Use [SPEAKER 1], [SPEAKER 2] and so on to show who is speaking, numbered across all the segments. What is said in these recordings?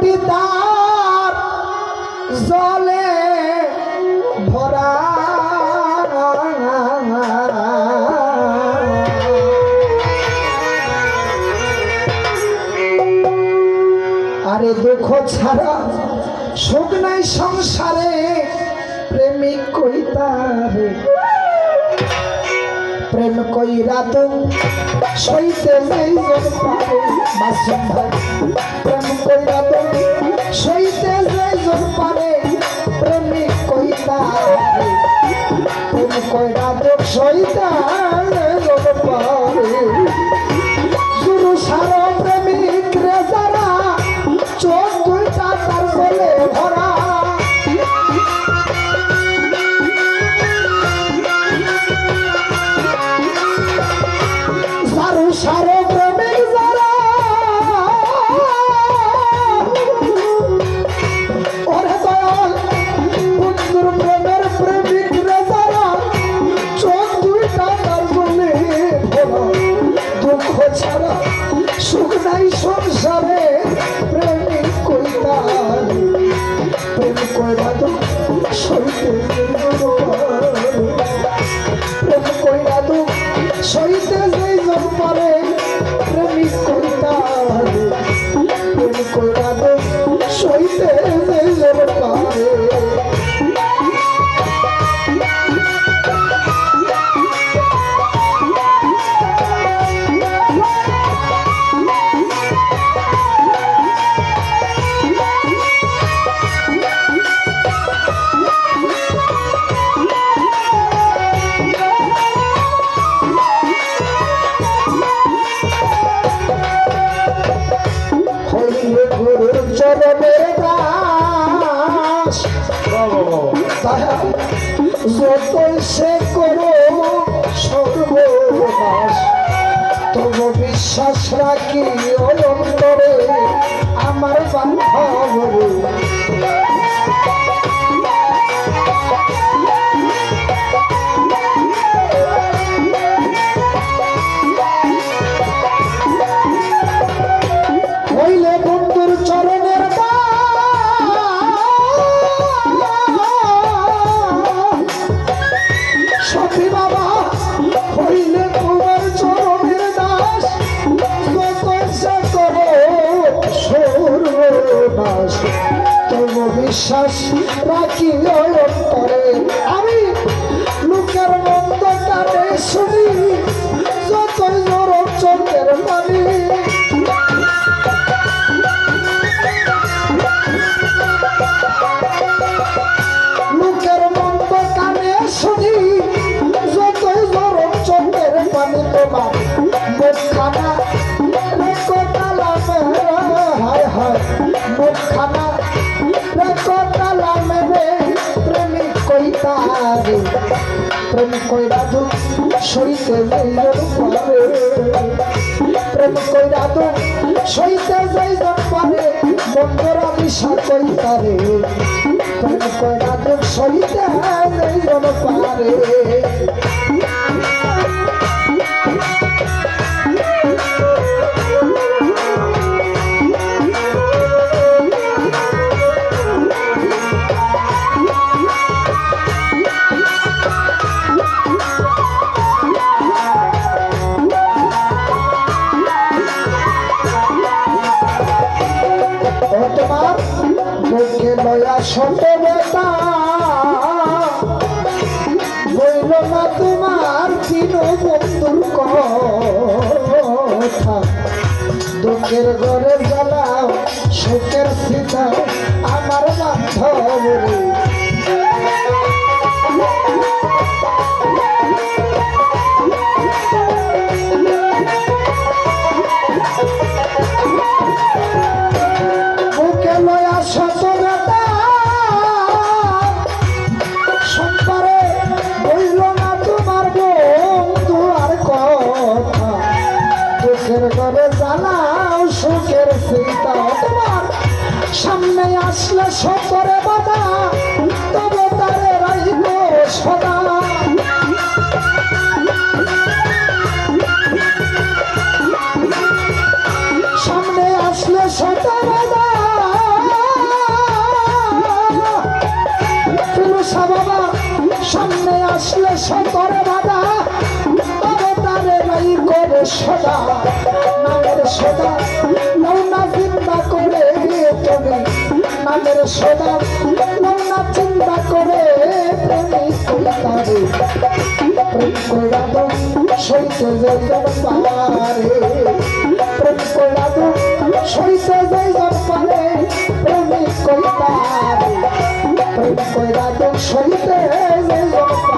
[SPEAKER 1] দুটি তার জলে ভরা আরে দুঃখ ছাড়া সুখ নাই সংসারে প্রেমিক কই তার? প্রেম কইরা তো সইতে নেই মাসুম ভাই প্রেম কইরা তো চরণের দাস সে করো সর্বনাশ তবু বিশ্বাস রাখি অন্তরে ওই অন্তরে আমি লোকের মন্দ কানে শুনি, যতই জোর চোখের পানি লোকের মন্দ কানে শুনি কইরা দু সইতে যাইজন পারে প্রেম কইরা দু সইতে যাইজন পারে বন্ধুরা দিশা কইতারে প্রেম কইরা দু সইতে যাইজন পারে বইল না তোমার তিন বন্ধুর কথা। দুঃখের ঘরে আসলে সতরে বাধা তবে তারে রাইব সদা। সামনে আসলে সতরে বাবা সামনে আসলে সতরে বাধা তবে তারে করে সদা। নামের সদা নৌনা জিন্দা করে তুমি। প্রেমের সোনা না চিন্তা করে সইতে যাইবার পারে প্রেম তো সইতে যাইবার পারে প্রেমিক কইতারে প্রেম তো সইতে যাইবার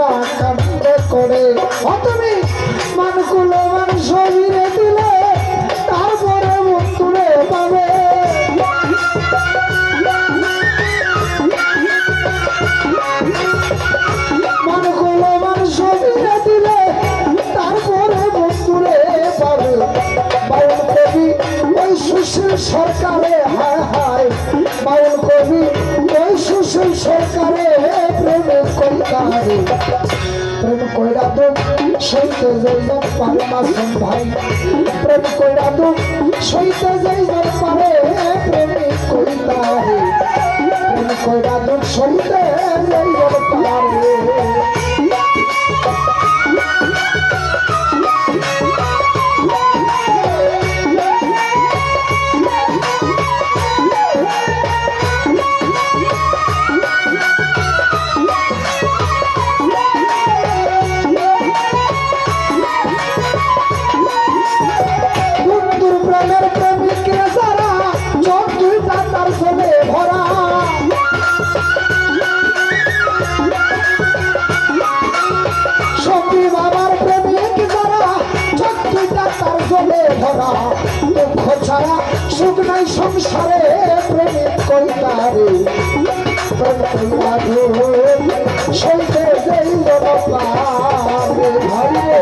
[SPEAKER 1] তারপরে মান দিলে তারপরে মুক্তুরে পাবে বাউল কবি, ওই সুশীল সরকারে, হায় হায়। বাউল কবি সুশীল সরকারে প্রেম কইতারে প্রেম কইরা তো সইতে যাইবার পারে মাসুম ভাই প্রেম কইরা তো সইতে যাইবার পারে প্রেমে। প্রেমিক কইতারে জনপারে ভাইরে